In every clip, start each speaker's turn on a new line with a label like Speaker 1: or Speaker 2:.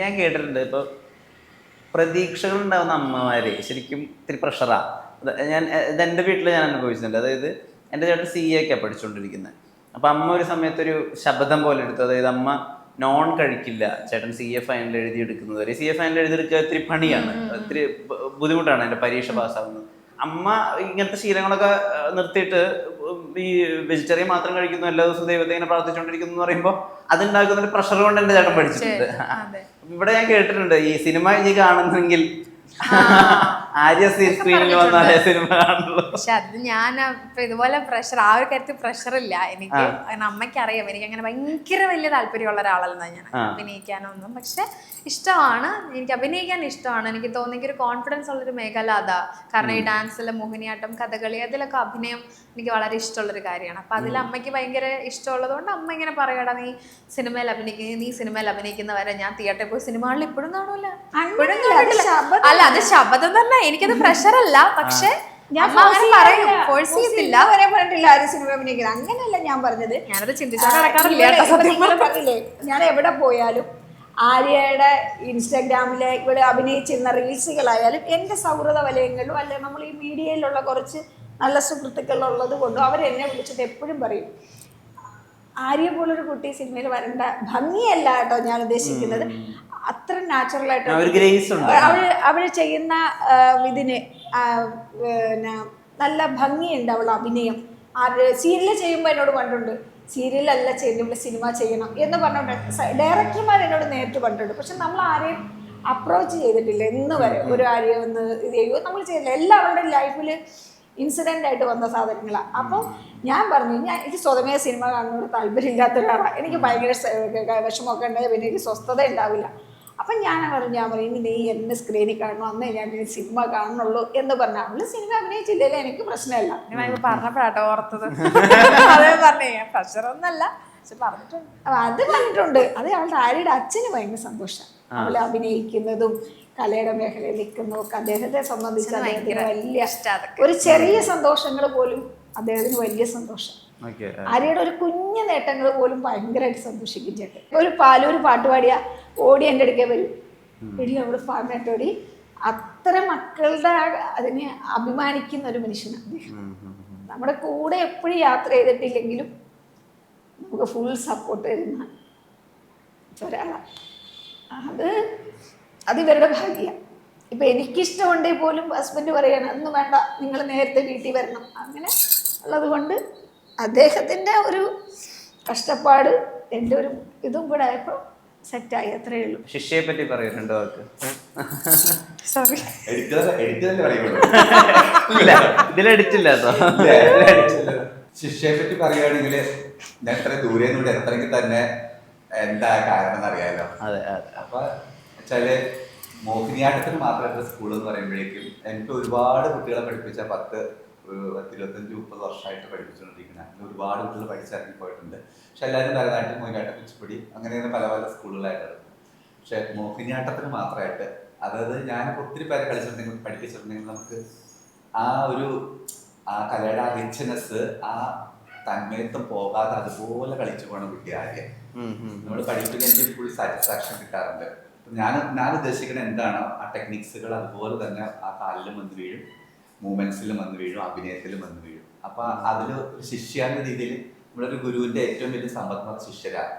Speaker 1: ഞാൻ കേട്ടിട്ടുണ്ട്. ഇപ്പൊ പ്രതീക്ഷകൾ ഉണ്ടാവുന്ന അമ്മമാര് ശരിക്കും ഇത്തിരി പ്രഷറാ ഞാൻ ഇത് എന്റെ വീട്ടിൽ ഞാൻ അനുഭവിച്ചിട്ടുണ്ട്. അതായത് എന്റെ ചേട്ടൻ സി എ ഒക്കെയാണ് പഠിച്ചുകൊണ്ടിരിക്കുന്നത് അപ്പൊ അമ്മ ഒരു സമയത്തൊരു ശബ്ദം പോലെ എടുത്തു. അതായത് അമ്മ നോൺ കഴിക്കില്ല. ചേട്ടൻ സി എ ഫൈനൽ എഴുതി എടുക്കുന്നത് വരെ. സി എ ഫൈനൽ എഴുതിയെടുക്കുക ഇത്തിരി പണിയാണ്. ഇത്തിരി ബുദ്ധിമുട്ടാണ് എന്റെ പരീക്ഷ പാസ്സാവുന്നത് അമ്മ ഇങ്ങനത്തെ ശീലങ്ങളൊക്കെ നിർത്തിയിട്ട് ഈ വെജിറ്റേറിയൻ മാത്രം കഴിക്കുന്നു എല്ലാ ദിവസവും ദൈവത്തെ ഇങ്ങനെ പ്രാർത്ഥിച്ചുകൊണ്ടിരിക്കുന്നു എന്ന് പറയുമ്പോൾ അതുണ്ടാക്കുന്ന ഒരു പ്രഷർ കൊണ്ട് എന്റെ ചേട്ടൻ പഠിച്ചിട്ടുണ്ട്. ഇവിടെ ഞാൻ കേട്ടിട്ടുണ്ട് ഈ സിനിമ ഇനി കാണുന്നെങ്കിൽ ആര്യ സ്ക്രീനിൽ വന്നാലേ സിനിമ കാണുള്ളൂ.
Speaker 2: പക്ഷെ അത് ഞാൻ ഇപ്പൊ ഇതുപോലെ പ്രഷർ ആ ഒരു കാര്യത്തിൽ പ്രഷർ ഇല്ല. എനിക്ക് അമ്മയ്ക്ക് അറിയാം എനിക്ക് അങ്ങനെ ഭയങ്കര വലിയ താല്പര്യമുള്ള ഒരാളല്ല ഞാൻ അഭിനയിക്കാനൊന്നും. പക്ഷെ ഇഷ്ടമാണ്. എനിക്ക് അഭിനയിക്കാൻ ഇഷ്ടമാണ്. എനിക്ക് തോന്നിയ ഒരു കോൺഫിഡൻസ് ഉള്ളൊരു മേഖല അതാ. കാരണം ഈ ഡാൻസിൽ മോഹിനിയാട്ടം കഥകളി അതിലൊക്കെ അഭിനയം എനിക്ക് വളരെ ഇഷ്ടമുള്ളൊരു കാര്യമാണ്. അപ്പൊ അതിൽ അമ്മയ്ക്ക് ഭയങ്കര ഇഷ്ടമുള്ളതുകൊണ്ട് അമ്മ ഇങ്ങനെ പറയടാ നീ സിനിമയിൽ അഭിനയിക്കുന്ന നീ സിനിമയിൽ അഭിനയിക്കുന്നവരെ ഞാൻ തിയേറ്ററിൽ പോയി സിനിമകളിൽ ഇപ്പോഴും കാണൂല. അല്ല അത് ശബ്ദം തന്നെ എനിക്കത് പ്രഷർ അല്ല. പക്ഷെ
Speaker 3: ഞാൻ
Speaker 2: അമ്മ അങ്ങനെ പറയും. ഫോഴ്സ് ചെയ്യത്തില്ല
Speaker 3: വരെ പറഞ്ഞിട്ടില്ല ആരും സിനിമ അങ്ങനെയല്ല ഞാൻ പറഞ്ഞത്.
Speaker 2: ഞാനത്
Speaker 3: ഞാൻ എവിടെ പോയാലും ആര്യയുടെ ഇൻസ്റ്റാഗ്രാമിലെ ഇവിടെ അഭിനയിച്ചിരുന്ന റീൽസുകളായാലും എന്റെ സൗഹൃദ വലയങ്ങളിലും അല്ലെ നമ്മൾ ഈ മീഡിയയിലുള്ള കുറച്ച് നല്ല സുഹൃത്തുക്കളുള്ളത് കൊണ്ടും അവരെന്നെ വിളിച്ചിട്ട് എപ്പോഴും പറയും ആര്യ പോലൊരു കുട്ടി സിനിമയിൽ വരേണ്ട. ഭംഗിയല്ല കേട്ടോ ഞാൻ ഉദ്ദേശിക്കുന്നത്. അത്ര നാച്ചുറൽ ആയിട്ട് അവൾ അവൾ ചെയ്യുന്ന ഇതിന് പിന്നെ നല്ല ഭംഗിയുണ്ട് അവൾ അഭിനയം. ആ സീരിയൽ ചെയ്യുമ്പോൾ എന്നോട് പണ്ടുണ്ട് സീരിയലല്ല ചെയ്യുന്നത് ഇവിടെ സിനിമ ചെയ്യണം എന്ന് പറഞ്ഞുകൊണ്ട് ഡയറക്ടർമാർ എന്നോട് നേരിട്ട് പറഞ്ഞിട്ടുണ്ട് പക്ഷെ നമ്മൾ ആരെയും അപ്രോച്ച് ചെയ്തിട്ടില്ല. ഇന്ന് വരെ ഒരു ആരെയും ഒന്ന് ഇത് ചെയ്യുമോ നമ്മൾ ചെയ്തില്ല. എല്ലാവരുടെ ലൈഫിൽ ഇൻസിഡന്റ് ആയിട്ട് വന്ന സാധനങ്ങളാണ് അപ്പോൾ ഞാൻ പറഞ്ഞു ഞാൻ എനിക്ക് സ്വതമേ സിനിമ കാണുന്നതിനോട് താല്പര്യമില്ലാത്ത ഒരാളാണ് എനിക്ക് ഭയങ്കര വിഷമമൊക്കെ ഉണ്ടായി പിന്നെ എനിക്ക് സ്വസ്ഥത ഉണ്ടാവില്ല. അപ്പം ഞാൻ പറഞ്ഞു ഞാൻ പറയും നീ എന്നെ സ്ക്രീനിൽ കാണണം അന്നേ ഞാൻ സിനിമ കാണുന്നുള്ളൂ എന്ന് പറഞ്ഞു. അവൾ സിനിമ അഭിനയിച്ചില്ലേ എനിക്ക് പ്രശ്നമില്ല.
Speaker 2: ഞാൻ പറഞ്ഞപ്പോഴാട്ടോ ഓർത്തത്. അതേ പറഞ്ഞേ പ്രഷറൊന്നല്ല പക്ഷെ പറഞ്ഞിട്ടുണ്ട്.
Speaker 3: അത് പറഞ്ഞിട്ടുണ്ട്. അത് അവളുടെ ആര്യയുടെ അച്ഛന് ഭയങ്കര സന്തോഷം. അവൾ അഭിനയിക്കുന്നതും കലയുടെ മേഖലയിൽ നിൽക്കുന്നതും അദ്ദേഹത്തെ സംബന്ധിച്ച് അദ്ദേഹത്തിന് വലിയ ഒരു ചെറിയ സന്തോഷങ്ങൾ പോലും അദ്ദേഹത്തിന് വലിയ സന്തോഷം.
Speaker 1: ഓക്കെ
Speaker 3: ആര്യയുടെ ഒരു കുഞ്ഞു നേട്ടങ്ങൾ പോലും ഭയങ്കരമായിട്ട് സന്തോഷിക്കും ചേട്ടൻ ഒരു പാലൂർ പാട്ട് പാടിയ ഓടി എന്റെ അടുക്കേ വരും. എടി അവിടെ ഓടി. അത്ര മക്കളുടെ അതിനെ അഭിമാനിക്കുന്ന ഒരു മനുഷ്യനാണ് അദ്ദേഹം. നമ്മുടെ കൂടെ എപ്പോഴും യാത്ര ചെയ്തിട്ടില്ലെങ്കിലും നമുക്ക് ഫുൾ സപ്പോർട്ട് തരുന്ന ഒരാളാണ് അത് അത് ഇവരുടെ ഭാഗ്യമാണ് ഇപ്പം എനിക്കിഷ്ടമുണ്ടെങ്കിൽ പോലും ഹസ്ബൻഡ് പറയണം ഒന്നും വേണ്ട നിങ്ങൾ നേരത്തെ വീട്ടിൽ വരണം. അങ്ങനെ ഉള്ളത് കൊണ്ട് അദ്ദേഹത്തിന്റെ ഒരു കഷ്ടപ്പാട് എന്റെ ഒരു ഇതും കൂടെ ആയപ്പോൾ സെറ്റായി അത്രേ ഉള്ളൂ.
Speaker 1: ശിഷ്യയെ പറ്റി പറയൂ രണ്ടു വാക്ക്
Speaker 2: സോറി
Speaker 1: ഇല്ല ഇതിൽ കേട്ടോ.
Speaker 4: ശിക്ഷയെ പറ്റി പറയുകയാണെങ്കിൽ ഞാൻ എത്ര ദൂരെ നിന്ന് എത്രയെങ്കിൽ തന്നെ എന്താ കാരണം എന്നറിയാലോ
Speaker 1: അതെ അതെ.
Speaker 4: അപ്പൊ വെച്ചാൽ മോഹിനിയാട്ടത്തിന് മാത്രമായിട്ട് സ്കൂൾ എന്ന് പറയുമ്പോഴേക്കും എനിക്ക് ഒരുപാട് കുട്ടികളെ പഠിപ്പിച്ച പത്ത് ഒരു പത്ത് ഇരുപത്തഞ്ച് മുപ്പത് വർഷമായിട്ട് പഠിപ്പിച്ചുകൊണ്ടിരിക്കുന്ന. അങ്ങനെ ഒരുപാട് കുട്ടികൾ പഠിച്ചിറങ്ങി പോയിട്ടുണ്ട്. പക്ഷെ എല്ലാവരും ഭരതനാട്യം മോഹിനിയാട്ടം കുച്ചിപ്പുടി അങ്ങനെ പല പല സ്കൂളുകളായിട്ടുണ്ട് പക്ഷെ മോഹിനിയാട്ടത്തിന് മാത്രമായിട്ട് അതായത് ഞാൻ ഒത്തിരി പേരെ കളിച്ചിട്ടുണ്ടെങ്കിൽ പഠിപ്പിച്ചിട്ടുണ്ടെങ്കിൽ നമുക്ക് ആ ഒരു ആ കലയുടെ ആ റിച്ച്നെസ് ആ തന്മയത്വം പോകാതെ അതുപോലെ കളിച്ചു പോകണം കുട്ടി ആദ്യം
Speaker 1: ഉം, ഉം.
Speaker 4: നമ്മൾ പഠിപ്പിക്കാൻ എനിക്ക് ഫുൾ സാറ്റിസ്ഫാക്ഷൻ കിട്ടാറുണ്ട്. ഞാൻ ഞാൻ ഉദ്ദേശിക്കുന്നത് എന്താണോ ആ ടെക്നിക്സുകൾ അതുപോലെ തന്നെ ആ കാലിലും വന്ന് വീഴും. മൂവ്മെന്റ്സിലും വന്ന് വീഴും അഭിനയത്തിലും വന്ന് വീഴും. അപ്പൊ അതിൽ ഒരു ശിഷ്യ എന്ന രീതിയിൽ നമ്മളൊരു ഗുരുവിന്റെ ഏറ്റവും വലിയ സമ്പത്ത് ശിഷ്യരാണ്.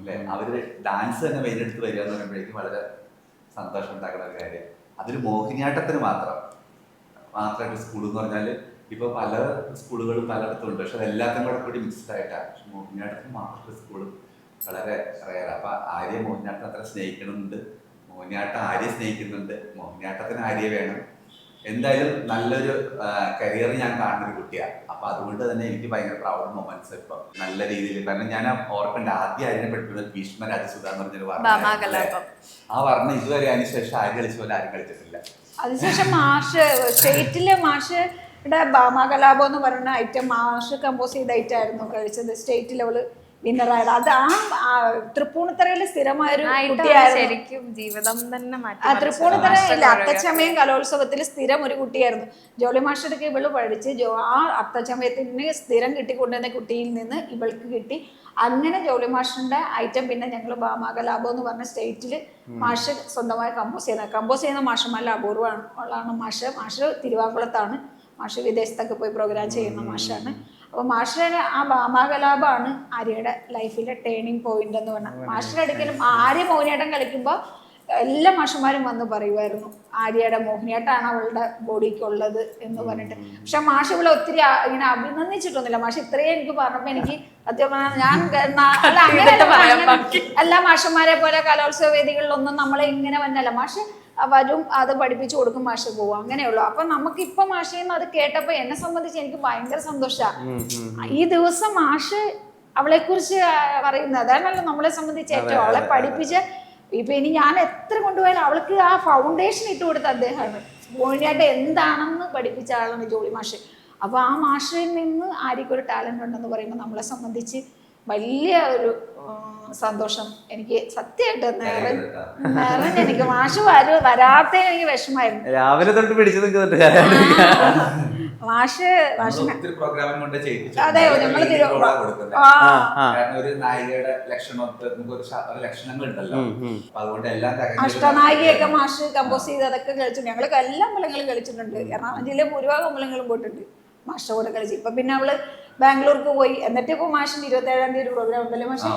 Speaker 4: അല്ലെ? അവർ ഡാൻസ് തന്നെ മെയിനെടുത്ത് വരിക എന്ന് പറയുമ്പോഴേക്കും വളരെ സന്തോഷം ഉണ്ടാക്കുന്ന ഒരു കാര്യം. അതിൽ മോഹിനിയാട്ടത്തിന് മാത്രം മാത്രമായിട്ട് സ്കൂൾ എന്ന് പറഞ്ഞാൽ ഇപ്പൊ പല സ്കൂളുകളും പലയിടത്തും ഉണ്ട്. പക്ഷെ അതെല്ലാത്തിനും കൂടെ കൂടി മിക്സ്ഡ് ആയിട്ടാണ് പക്ഷെ മോഹിനിയാട്ടത്തിന് മാത്രം സ്കൂൾ വളരെ റയറാണ് അപ്പൊ ആര്യ മോഹിനിയാട്ടം അത്ര സ്നേഹിക്കുന്നുണ്ട് മോഹിനിയാട്ടം ആര്യ സ്നേഹിക്കുന്നുണ്ട്? മോഹിനിയാട്ടത്തിന് ആര്യ വേണം? എന്തായാലും നല്ലൊരു കരിയർ ഞാൻ കാണുന്ന ഒരു കുട്ടിയാണ് അപ്പൊ അതുകൊണ്ട് തന്നെ എനിക്ക് ഭയങ്കര പ്രൗഡ് മൊമെന്റ്സ് ഇപ്പൊ നല്ല രീതിയിൽ. കാരണം ഞാൻ ഓർക്കേണ്ട ആദ്യം ആര്യനെ പഠിക്കുന്നത് ഭീഷ്മ രാജസുധ എന്ന് പറഞ്ഞൊരു. വർണ ആ വർണ ഇതുവരെ അതിന് ശേഷം ആര് കളിച്ച പോലെ ആരും കളിച്ചിട്ടില്ല.
Speaker 3: അതിനുശേഷം മാഷ് സ്റ്റേറ്റിലെ മാഷുടെ ഭാമാകലാപം എന്ന് പറയുന്ന ഐറ്റം മാഷ് കമ്പോസ് ചെയ്ത ഐറ്റം ആയിരുന്നു കഴിച്ചത് സ്റ്റേറ്റ് ലെവൽ വിന്നറായത് അത് ആ തൃപ്പൂണിത്തറയിൽ സ്ഥിരമായൊരു കുട്ടിയായിരുന്നു.
Speaker 2: ശരിക്കും ജീവിതം തന്നെ മാറ്റി
Speaker 3: ആ
Speaker 2: മറിച്ചത്.
Speaker 3: തൃപ്പൂണിത്തറ ഇല്ല അത്തച്ചമയം കലോത്സവത്തിൽ സ്ഥിരം ഒരു കുട്ടിയായിരുന്നു. ജോളി മാസ്റ്റർക്ക് ഇവൾ പഠിച്ച് ജോ ആ അത്തച്ചമയത്തിന് സ്ഥിരം കിട്ടിക്കൊണ്ടുവന്ന കുട്ടിയിൽ നിന്ന് ഇവൾക്ക് കിട്ടി. അങ്ങനെ ജോളി മാഷിന്റെ ഐറ്റം പിന്നെ ഞങ്ങൾ ബാമാകലാഭം എന്ന് പറഞ്ഞ സ്റ്റേറ്റിൽ മാഷ് സ്വന്തമായി കമ്പോസ് ചെയ്യുന്നത് കമ്പോസ് ചെയ്യുന്ന മാഷന്മാരിൽ അപൂർവമാണ്. ഉള്ളതാണ് മാഷ്. മാഷ് തിരുവാകുളത്താണ് മാഷ് വിദേശത്തൊക്കെ പോയി പ്രോഗ്രാം ചെയ്യുന്ന മാഷാണ്. അപ്പോൾ മാഷിന് ആ ഭാമാകലാപാണ് ആര്യയുടെ ലൈഫിലെ ടേണിംഗ് പോയിന്റ് എന്ന് പറഞ്ഞാൽ മാഷിന്റെ അടുക്കലും ആര്യ മോഹിനിയാട്ടം കളിക്കുമ്പോൾ എല്ലാ മാഷന്മാരും വന്ന് പറയുമായിരുന്നു ആര്യയുടെ മോഹിനിയാട്ടാണ് അവളുടെ ബോഡിക്കുള്ളത് എന്ന് പറഞ്ഞിട്ട്. പക്ഷെ മാഷ് ഇവിടെ ഒത്തിരി ഇങ്ങനെ അഭിനന്ദിച്ചിട്ടൊന്നുമില്ല. മാഷ് ഇത്രയും എനിക്ക് പറഞ്ഞപ്പോ എനിക്ക് സത്യം പറഞ്ഞാൽ ഞാൻ എല്ലാ മാഷന്മാരെ പോലെ കലോത്സവ വേദികളിലൊന്നും നമ്മളെ ഇങ്ങനെ വന്നല്ല. മാഷ് വരും അത് പഠിപ്പിച്ചു കൊടുക്കും മാഷ് പോവും. അങ്ങനെയുള്ളു അപ്പൊ നമുക്ക് ഇപ്പൊ മാഷേന്ന് അത് കേട്ടപ്പോ എന്നെ സംബന്ധിച്ച് എനിക്ക് ഭയങ്കര സന്തോഷമാണ് ഈ ദിവസം മാഷ് അവളെ കുറിച്ച് പറയുന്നത്. അതാണല്ലോ നമ്മളെ സംബന്ധിച്ച് ഏറ്റവും അവളെ പഠിപ്പിച്ച് ഇപ്പൊ ഇനി ഞാൻ എത്ര കൊണ്ടുപോയാലും അവൾക്ക് ആ ഫൗണ്ടേഷൻ ഇട്ട് കൊടുത്ത അദ്ദേഹമാണ് മോഹിനിയായിട്ട് എന്താണെന്ന് പഠിപ്പിച്ച ആളാണ് ജോളി മാഷ്. അപ്പൊ ആ മാഷിൽ നിന്ന് ആർക്കൊരു ടാലന്റ് ഉണ്ടെന്ന് പറയുമ്പോൾ നമ്മളെ സംബന്ധിച്ച് വലിയ ഒരു സന്തോഷം. എനിക്ക് സത്യമായിട്ട് എനിക്ക് മാഷ് വരാത്ത എനിക്ക് വിഷമായിരുന്നു
Speaker 1: രാവിലെ തൊട്ട് പിടിച്ചു നിൽക്കുന്നുണ്ട്.
Speaker 4: ഒത്തിരി പ്രോഗ്രാമിംഗ് കൊണ്ട് ചെയ്യിപ്പിച്ചു.
Speaker 3: അതെ നമ്മൾ തിരു
Speaker 4: കാരണം ഒരു നായികയുടെ ലക്ഷണമൊത്ത് നമുക്ക് ഒരു ശ- ഒരു ലക്ഷണങ്ങൾ ഉണ്ടല്ലോ. അപ്പൊ അതുകൊണ്ട് എല്ലാം തികഞ്ഞൊരു
Speaker 3: അഷ്ടനായികയൊക്കെ മാഷ് കമ്പോസ് ചെയ്ത് അതൊക്കെ കളിച്ചു ഞങ്ങൾ എല്ലാ അമ്പലങ്ങളും കളിച്ചിട്ടുണ്ട് എറണാകുളം ജില്ലയിലെ ഭൂരിഭാഗം അമ്പലങ്ങളും പോയിട്ടുണ്ട്. മാഷിന്റെ കൂടെ കളിച്ചു ഇപ്പൊ പിന്നെ അവൾ ബാംഗ്ലൂർക്ക് പോയി. എന്നിട്ട് ഇപ്പൊ മാഷിന്റെ ഇരുപത്തി ഏഴാം തീയതി ഒരു പ്രോഗ്രാം ഉണ്ടല്ലോ മാഷ്.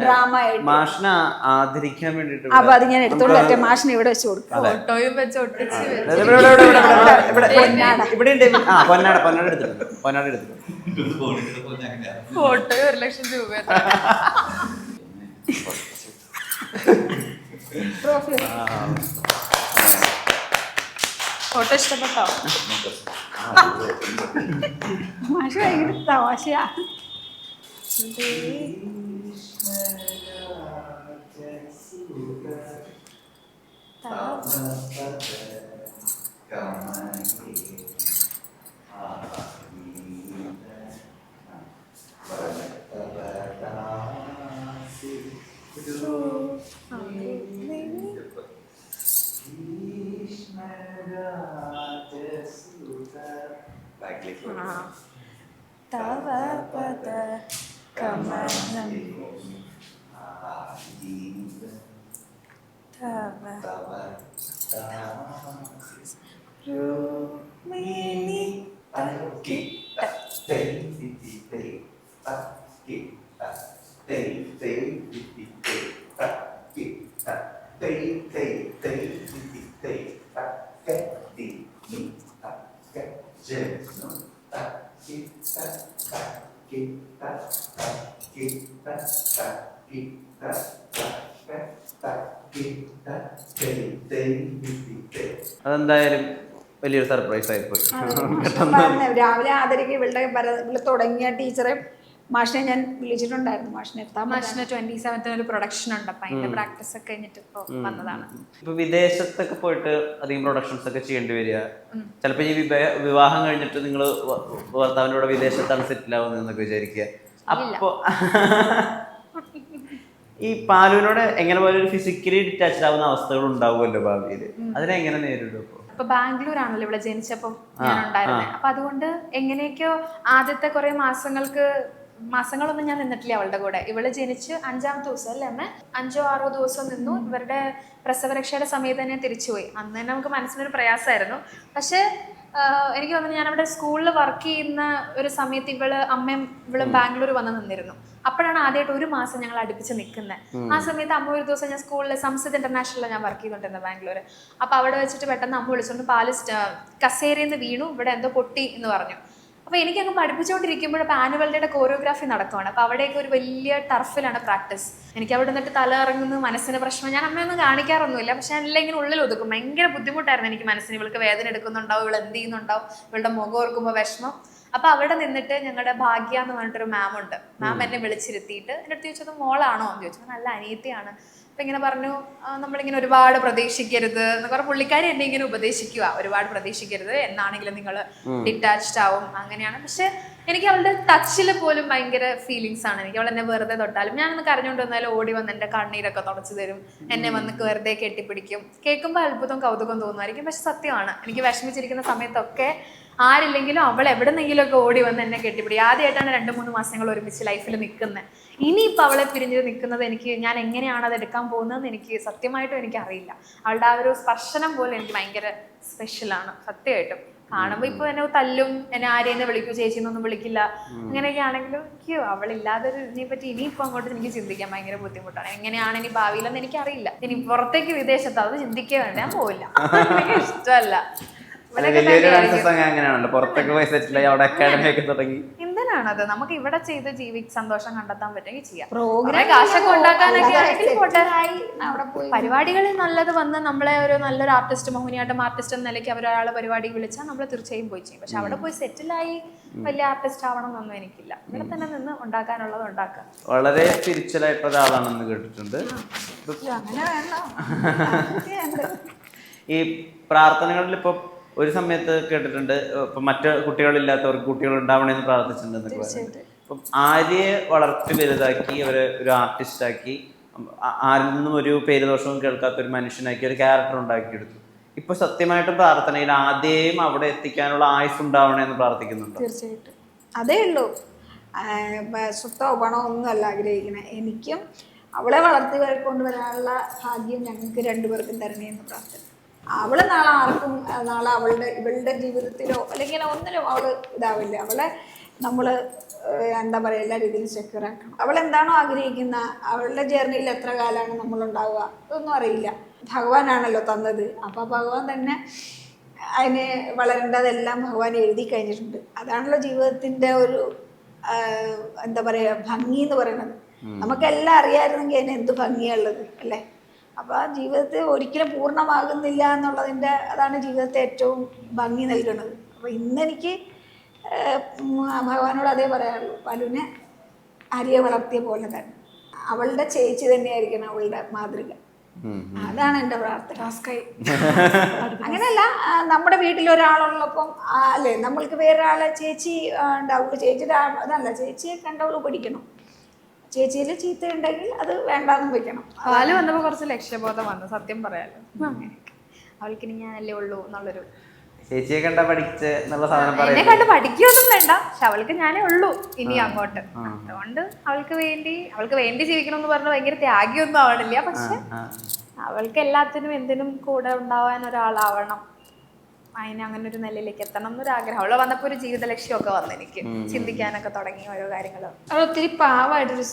Speaker 3: ഡ്രാമ ആയിട്ട്.
Speaker 1: മാഷിനെ ആദരിക്കാൻ വേണ്ടിട്ട്
Speaker 3: അപ്പൊ അത് ഞാൻ എടുത്തോണ്ട് പറ്റേ മാഷിനെ ഇവിടെ വെച്ച് കൊടുക്കാം.
Speaker 2: ഫോട്ടോയും വെച്ച് ഒട്ടിച്ച്
Speaker 3: പൊന്നാട.
Speaker 1: ഇവിടെ ഉണ്ട്. ആ പൊന്നാട പൊന്നാട എടുത്തിട്ടുണ്ട് പൊന്നാട എടുത്തിട്ടുണ്ട്
Speaker 4: ഇത് പോണിട്ട് പോയി അങ്ങനെയാ.
Speaker 2: ഫോട്ടോയും ഒരു ലക്ഷം രൂപ
Speaker 3: ട്രോഫി
Speaker 2: ഫോട്ടോ ഇഷ്ടപ്പെട്ടോ
Speaker 3: മാഷ് ഭയങ്കര തമാശയാ
Speaker 4: ബാക്കിലേക്ക്
Speaker 2: തവ പദ കമലം തവ
Speaker 1: അതെന്തായാലും വലിയൊരു സർപ്രൈസ് ആയിപ്പോയി.
Speaker 3: രാവിലെ ആദരിക ഇവളുടെ ഇവൾ തുടങ്ങിയ ടീച്ചറെ മാഷിനെ ഞാൻ വിളിച്ചിട്ടുണ്ടായിരുന്നു. മാഷിനെ എത്താൻ
Speaker 2: മാഷിന് ട്വന്റി സെവൻത്തിന് ഒരു പ്രൊഡക്ഷൻ ഉണ്ട്. അപ്പൊ അതിന്റെ പ്രാക്ടീസ് ഒക്കെ കഴിഞ്ഞിട്ട് ഇപ്പൊ വന്നതാണ്.
Speaker 1: ഇപ്പൊ വിദേശത്തൊക്കെ പോയിട്ട് അധികം പ്രൊഡക്ഷൻസ് ഒക്കെ ചെയ്യേണ്ടി വരിക. ചിലപ്പോ ഈ വിവാഹം കഴിഞ്ഞിട്ട് നിങ്ങൾ ഭർത്താവിന്റെ കൂടെ വിദേശത്താണ് സെറ്റിൽ ആവുന്നത് എന്നൊക്കെ വിചാരിക്കുക. അപ്പോ ഈ പാലുവിനോട് എങ്ങനെ പോലെ ഒരു ഫിസിക്കലി ഡിറ്റാച്ച്ഡ് ആവുന്ന അവസ്ഥകൾ ഉണ്ടാവുമല്ലോ ഭാവിയിൽ അതിനെങ്ങനെ നേരിടും
Speaker 2: ഇപ്പൊ ബാംഗ്ലൂർ ആണല്ലോ ഇവിടെ ജനിച്ചപ്പം ഞാൻ ഉണ്ടായിരുന്നത് അപ്പൊ അതുകൊണ്ട് എങ്ങനെയൊക്കെയോ ആദ്യത്തെ കുറെ മാസങ്ങൾക്ക് മാസങ്ങളൊന്നും ഞാൻ നിന്നിട്ടില്ല അവളുടെ കൂടെ. ഇവൾ ജനിച്ച് അഞ്ചാമത്തെ ദിവസം അല്ലേ അമ്മ? അഞ്ചോ ആറോ ദിവസം നിന്നു. ഇവരുടെ പ്രസവരക്ഷയുടെ സമയത്ത് തന്നെ തിരിച്ചുപോയി. അന്ന് തന്നെ നമുക്ക് മനസ്സിനൊരു പ്രയാസമായിരുന്നു. പക്ഷെ എനിക്ക് തോന്നുന്നു ഞാൻ അവിടെ സ്കൂളിൽ വർക്ക് ചെയ്യുന്ന ഒരു സമയത്ത് ഇവൾ അമ്മയും ഇവൾ ബാംഗ്ലൂർ വന്ന് നിന്നിരുന്നു. അപ്പോഴാണ് ആദ്യമായിട്ട് ഒരു മാസം ഞങ്ങൾ അടുപ്പിച്ച് നിൽക്കുന്നത് ആ സമയത്ത് അമ്മ ഒരു ദിവസം ഞാൻ സ്കൂളിൽ സംസദ് ഇന്റർനാഷണലിൽ ഞാൻ വർക്ക് ചെയ്തോണ്ടിരുന്നത് ബാംഗ്ലൂർ അപ്പൊ അവിടെ വെച്ചിട്ട് പെട്ടെന്ന് അമ്മ വിളിച്ചോണ്ട് പാൽ കസേരയിൽ നിന്ന് വീണു ഇവിടെ എന്തോ പൊട്ടി എന്ന് പറഞ്ഞു. അപ്പൊ എനിക്ക് അങ്ങ് പഠിപ്പിച്ചുകൊണ്ടിരിക്കുമ്പോൾ അപ്പോൾ ആനുവൽ ഡേയുടെ കോറിയോഗ്രാഫി നടക്കുവാണ്. അപ്പോൾ അവിടെയൊക്കെ ഒരു വലിയ ടർഫിലാണ് പ്രാക്ടീസ്. എനിക്ക് അവിടെ നിന്നിട്ട് തല ഇറങ്ങുന്നു മനസ്സിന് പ്രശ്നം. ഞാൻ അമ്മയൊന്നും കാണിക്കാറൊന്നുമില്ല. പക്ഷെ ഞാൻ എല്ലാം ഇങ്ങനെ ഉള്ളിൽ ഒതുക്കും. ഭയങ്കര ബുദ്ധിമുട്ടായിരുന്നു എനിക്ക് മനസ്സിന്. ഇവൾക്ക് വേദന എടുക്കുന്നുണ്ടാവും ഇവൾ എന്ത് ചെയ്യുന്നുണ്ടാവും ഇവളുടെ മുഖം ഓർക്കുമ്പോൾ വിഷമം. അപ്പൊ അവിടെ നിന്നിട്ട് ഞങ്ങളുടെ ഭാഗ്യ എന്ന് പറഞ്ഞിട്ടൊരു മാം ഉണ്ട്. മാം എന്നെ വിളിച്ചിരുത്തിയിട്ട് എന്റെ അടുത്ത് ചോദിച്ചത് മോളാണോ? എന്ന് ചോദിച്ചു. നല്ല അനിയത്തിയാണ്. അപ്പൊ ഇങ്ങനെ പറഞ്ഞു "ആ, നമ്മളിങ്ങനെ ഒരുപാട് പ്രതീക്ഷിക്കരുത് എന്ന് പറഞ്ഞ പുള്ളിക്കാരി എന്നെ ഇങ്ങനെ ഉപദേശിക്കുക ഒരുപാട് പ്രതീക്ഷിക്കരുത് എന്നാണെങ്കിലും നിങ്ങൾ ഡിറ്റാച്ച്ഡ് ആവും അങ്ങനെയാണ്. പക്ഷെ എനിക്ക് അവളുടെ ടച്ചിൽ പോലും ഭയങ്കര ഫീലിങ്സ് ആണ്. എനിക്ക് അവൾ എന്നെ വെറുതെ തൊട്ടാലും ഞാനൊന്ന് കരഞ്ഞുകൊണ്ട് വന്നാലും ഓടി വന്ന് എന്റെ കണ്ണീരൊക്കെ തുടച്ചു തരും. എന്നെ വന്ന് വെറുതെ കെട്ടിപ്പിടിക്കും. കേൾക്കുമ്പോൾ അത്ഭുതം കൗതുകം തോന്നുമായിരിക്കും. പക്ഷെ സത്യമാണ്. എനിക്ക് വിഷമിച്ചിരിക്കുന്ന സമയത്തൊക്കെ ആരില്ലെങ്കിലും അവൾ എവിടെന്നെങ്കിലും ഒക്കെ ഓടി വന്ന് എന്നെ കെട്ടിപ്പിടി. ആദ്യമായിട്ടാണ് രണ്ട് മൂന്ന് മാസങ്ങൾ ഒരുമിച്ച് ലൈഫിൽ നിൽക്കുന്നത് ഇനിയിപ്പോൾ അവളെ പിരിഞ്ഞ് നിൽക്കുന്നത് എനിക്ക് ഞാൻ എങ്ങനെയാണ് അത് എടുക്കാൻ പോകുന്നതെന്ന് എനിക്ക് സത്യമായിട്ടും എനിക്ക് അറിയില്ല. അവളുടെ ആ ഒരു സ്പർശനം പോലെ എനിക്ക് ഭയങ്കര സ്പെഷ്യലാണ് സത്യമായിട്ടും. കാണുമ്പോൾ ഇപ്പോൾ എന്നെ തല്ലും എന്നെ ആരെയെന്ന് വിളിക്കൂ ചേച്ചി എന്നൊന്നും വിളിക്കില്ല. അങ്ങനെയൊക്കെ ആണെങ്കിലും എനിക്ക് അവളില്ലാതെ ഒരു ഇതിനെ പറ്റി ഇനിയിപ്പോൾ അങ്ങോട്ട് എനിക്ക് ചിന്തിക്കാൻ ഭയങ്കര ബുദ്ധിമുട്ടാണ്. എങ്ങനെയാണ് ഇനി ഭാവിയിലെന്ന് എനിക്കറിയില്ല. ഇനി പുറത്തേക്ക് വിദേശത്ത് അത് ചിന്തിക്കേ വേണ്ട ഞാൻ പോവില്ല. എനിക്ക് ഇഷ്ടമല്ല.
Speaker 1: വലിയൊരു. ഡാൻസസ് അങ്ങ് അങ്ങനെയാണല്ലോ. പുറത്തൊക്കെ പോയി സെറ്റിൽ ആയി അവിടെ അക്കാഡമി ഒക്കെ തുടങ്ങി.
Speaker 2: എന്തിനാണത്? നമുക്ക് ഇവിടെ ചെയ്ത് ജീവി സന്തോഷം കണ്ടെത്താൻ പറ്റുമെങ്കിൽ ചെയ്യാം.
Speaker 3: പ്രോഗ്രാം
Speaker 2: കാശൊക്കെ ഉണ്ടാക്കാനൊക്കെ ആണെങ്കിൽ പോട്ടെ.
Speaker 3: അവിടെ പോയി.
Speaker 2: പരിപാടികളിൽ നല്ലത് വന്ന് നമ്മളെ ഒരു നല്ലൊരു ആർട്ടിസ്റ്റ് മോഹിനിയാട്ടം ആർട്ടിസ്റ്റ് എന്ന നിലയ്ക്ക് അവരൊരാളെ പരിപാടി വിളിച്ചാൽ നമ്മൾ തീർച്ചയായും പോയി ചെയ്യും. പക്ഷെ അവിടെ പോയി സെറ്റിലായി വലിയ ആർട്ടിസ്റ്റ് ആവണം എന്നൊന്നും എനിക്കില്ല. ഇവിടെ തന്നെ നിന്ന് ഉണ്ടാക്കാനുള്ളത് ഉണ്ടാക്കാം.
Speaker 1: വളരെ സ്പിരിച്വൽ ആയിട്ടുള്ള ഒരാളാണെന്ന് കേട്ടിട്ടുണ്ട്. ഈ പ്രാർത്ഥനകളിൽ ഇപ്പൊ ഒരു സമയത്ത് കേട്ടിട്ടുണ്ട് ഇപ്പൊ മറ്റു കുട്ടികളില്ലാത്തവർക്ക് കുട്ടികൾ ഉണ്ടാവണമെന്ന് പ്രാർത്ഥിച്ചിട്ടുണ്ടെന്നൊക്കെ പറയുന്നത്. അപ്പം ആര്യയെ വളർത്തി വലുതാക്കി അവരെ ഒരു ആർട്ടിസ്റ്റ് ആക്കി ആരിൽ നിന്നും ഒരു പേരുദോഷവും കേൾക്കാത്ത ഒരു മനുഷ്യനാക്കി ഒരു ക്യാരക്ടർ ഉണ്ടാക്കിയെടുത്തു. ഇപ്പൊ സത്യമായിട്ടും പ്രാർത്ഥനയിൽ ആദ്യം അവിടെ എത്തിക്കാനുള്ള ആയുസ് ഉണ്ടാവണമെന്ന് പ്രാർത്ഥിക്കുന്നുണ്ട്?
Speaker 3: തീർച്ചയായിട്ടും. അതേ ഉള്ളൂ. സ്വത്തോ പണോ ഒന്നും അല്ല ആഗ്രഹിക്കണേ. എനിക്കും അവളെ വളർത്തി വരെ കൊണ്ടുവരാനുള്ള ഭാഗ്യം ഞങ്ങൾക്ക് രണ്ടുപേർക്കും തരണേ എന്ന് പ്രാർത്ഥന അവൾ നാളെ ആർക്കും നാളെ അവളുടെ ഇവളുടെ ജീവിതത്തിലോ അല്ലെങ്കിൽ ഒന്നിലും അവൾ ഇതാവില്ല. അവളെ നമ്മൾ എന്താ പറയുക എല്ലാ രീതിയിലും സെക്യൂർ ആക്കണം. അവൾ എന്താണോ ആഗ്രഹിക്കുന്ന അവളുടെ ജേർണിയിൽ എത്ര കാലമാണ് നമ്മളുണ്ടാവുക ഇതൊന്നും അറിയില്ല. ഭഗവാനാണല്ലോ തന്നത്. അപ്പോൾ ഭഗവാൻ തന്നെ അതിന് വളരേണ്ടതെല്ലാം ഭഗവാൻ എഴുതി കഴിഞ്ഞിട്ടുണ്ട്. അതാണല്ലോ ജീവിതത്തിന്റെ ഒരു എന്താ പറയുക ഭംഗി എന്ന് പറയുന്നത്. നമുക്കെല്ലാം അറിയാമായിരുന്നെങ്കിൽ അതിന് എന്ത് ഭംഗിയുള്ളത് അല്ലേ? അപ്പോൾ ആ ജീവിതത്തെ ഒരിക്കലും പൂർണമാകുന്നില്ല എന്നുള്ളതിന്റെ അതാണ് ജീവിതത്തെ ഏറ്റവും ഭംഗി നൽകുന്നത്. അപ്പോൾ ഇന്നെനിക്ക് ഭഗവാനോട് അതേ പറയാറുള്ളൂ പലുവിനെ അരിയെ വളർത്തിയ പോലെ തന്നെ. അവളുടെ ചേച്ചി തന്നെയായിരിക്കണം അവളുടെ മാതൃക. അതാണ് എന്റെ പ്രാർത്ഥന. അങ്ങനെയല്ല നമ്മുടെ വീട്ടിൽ ഒരാളുള്ളപ്പം അല്ലേ നമ്മൾക്ക് വേറൊരാളെ ചേച്ചി ഉണ്ടാവുള്ളൂ. ചേച്ചിയുടെ അതല്ല ചേച്ചിയെ കണ്ടവൾ പഠിക്കണം. ചേച്ചിയിൽ ചീത്ത ഉണ്ടെങ്കിൽ അത് വേണ്ടാന്ന് വെക്കണം.
Speaker 2: പാൽ വന്നപ്പോ കുറച്ച് ലക്ഷ്യബോധം വന്നു സത്യം പറയാലോ. അങ്ങനെയൊക്കെ. അവൾക്കിനി ഞാനല്ലേ ഉള്ളൂ എന്നുള്ളൊരു
Speaker 1: ചേച്ചിയെ കണ്ട പഠിച്ച് എന്നുള്ള സാധനം
Speaker 2: എന്നെ കണ്ട് പഠിക്കുകയൊന്നും വേണ്ട പക്ഷെ അവൾക്ക് ഞാനേ ഉള്ളൂ ഇനി അങ്ങോട്ട്. അതുകൊണ്ട് അവൾക്ക് വേണ്ടി അവൾക്ക് വേണ്ടി ജീവിക്കണം എന്ന് പറഞ്ഞാൽ ഭയങ്കര ത്യാഗിയൊന്നും ആവണില്ല പക്ഷെ അവൾക്ക് എല്ലാത്തിനും എന്തിനും കൂടെ ഉണ്ടാവാൻ ഒരാളാവണം. അതിന് അങ്ങനെ ഒരു നിലയിലേക്ക് എത്തണം എന്നൊരു ആഗ്രഹം അവൾ വന്നപ്പോ ഒരു ജീവിത ലക്ഷ്യമൊക്കെ വന്നു എനിക്ക്. ചിന്തിക്കാനൊക്കെ തുടങ്ങി ഓരോ കാര്യങ്ങളും.
Speaker 3: അവൾ ഒത്തിരി പാവായിട്ടൊരു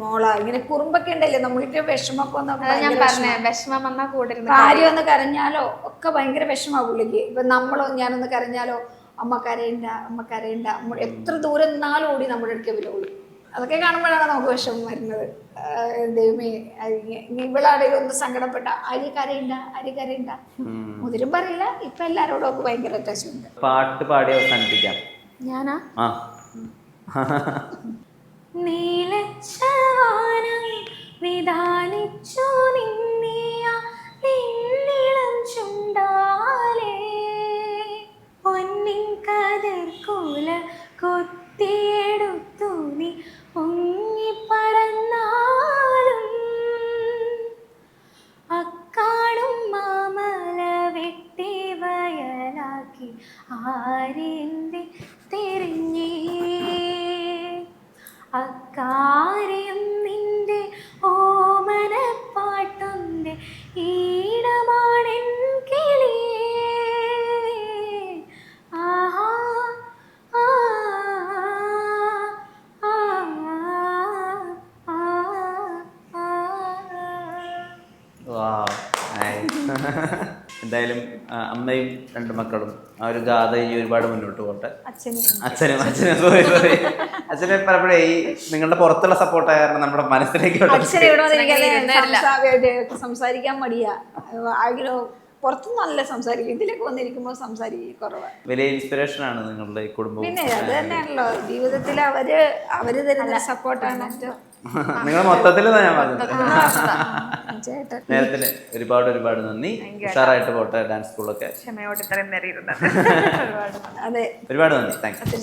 Speaker 3: മോളാ ഇങ്ങനെ കുറുമ്പൊക്കെ ഉണ്ടല്ലേ? നമ്മുടെ വിഷമൊക്കെ
Speaker 2: ഞാൻ പറഞ്ഞേ വിഷമം. വന്നാ കൂടെ കാര്യം
Speaker 3: ഭാര്യ ഒന്ന് കരഞ്ഞാലോ? ഒക്കെ ഭയങ്കര വിഷമാ പുള്ളിക്ക് ഇപ്പൊ നമ്മളോ ഞാനൊന്ന് കരഞ്ഞാലോ? അമ്മ കരയണ്ട അമ്മ കരയണ്ട. എത്ര ദൂരം എന്നാലും ഓടി നമ്മുടെ അടുക്കേ വരുള്ളൂ അതൊക്കെ കാണുമ്പോഴാണ് നമുക്ക് വിഷമം വരുന്നത്. ദൈവമേ ഇവളാണെങ്കിലും ഒന്ന് സങ്കടപ്പെട്ട. അരി കരയണ്ട അരി കരയണ്ട മുതിരും പറയില്ല. ഇപ്പൊ എല്ലാരോടും ഒക്കെ ഭയങ്കര അറ്റാച്ച്മെന്റ്
Speaker 1: പാട്ട് പാടി അവസാനിപ്പിക്കാം.
Speaker 2: ഞാനാ? നീലച്ചവാനം വിധാനിച്ചു നിന്നിയ
Speaker 1: അമ്മയും രണ്ട് മക്കളും ആ ഒരു ഗാഥ ഇനി ഒരുപാട് മുന്നോട്ട് പോട്ടെ.
Speaker 3: അച്ഛനും
Speaker 1: അച്ഛനും അച്ഛനും സോറി സോറി അച്ഛനെ. പലപ്പോഴേ ഈ നിങ്ങളുടെ പുറത്തുള്ള സപ്പോർട്ടായ കാരണം നമ്മുടെ മനസ്സിലേക്ക്
Speaker 3: സംസാരിക്കാൻ മടിയാ. ആഗ്രഹം പുറത്തു നല്ല സംസാരിക്കും ഇതിലേക്ക് വന്നിരിക്കുമ്പോൾ സംസാരിക്കും കുറവാണ്
Speaker 1: വലിയ ഇൻസ്പിറേഷൻ ആണ് നിങ്ങളുടെ കുടുംബം
Speaker 3: പിന്നെ അത് തന്നെയാണല്ലോ ജീവിതത്തിൽ അവർ അവർ തരുന്ന സപ്പോർട്ടാണ് ഏറ്റവും
Speaker 1: നിങ്ങൾ മൊത്തത്തിൽ ഞാൻ പറഞ്ഞത്. നേരത്തിന് ഒരുപാട് ഒരുപാട് നന്ദി. ഉഷാറായിട്ട് പോട്ടെ ഡാൻസ് സ്കൂളൊക്കെ.
Speaker 2: ക്ഷമയോട് ഇത്രയും നേരം ഇരുന്നത് ഒരുപാട്.
Speaker 3: അതെ
Speaker 1: ഒരുപാട് നന്ദി. Thank you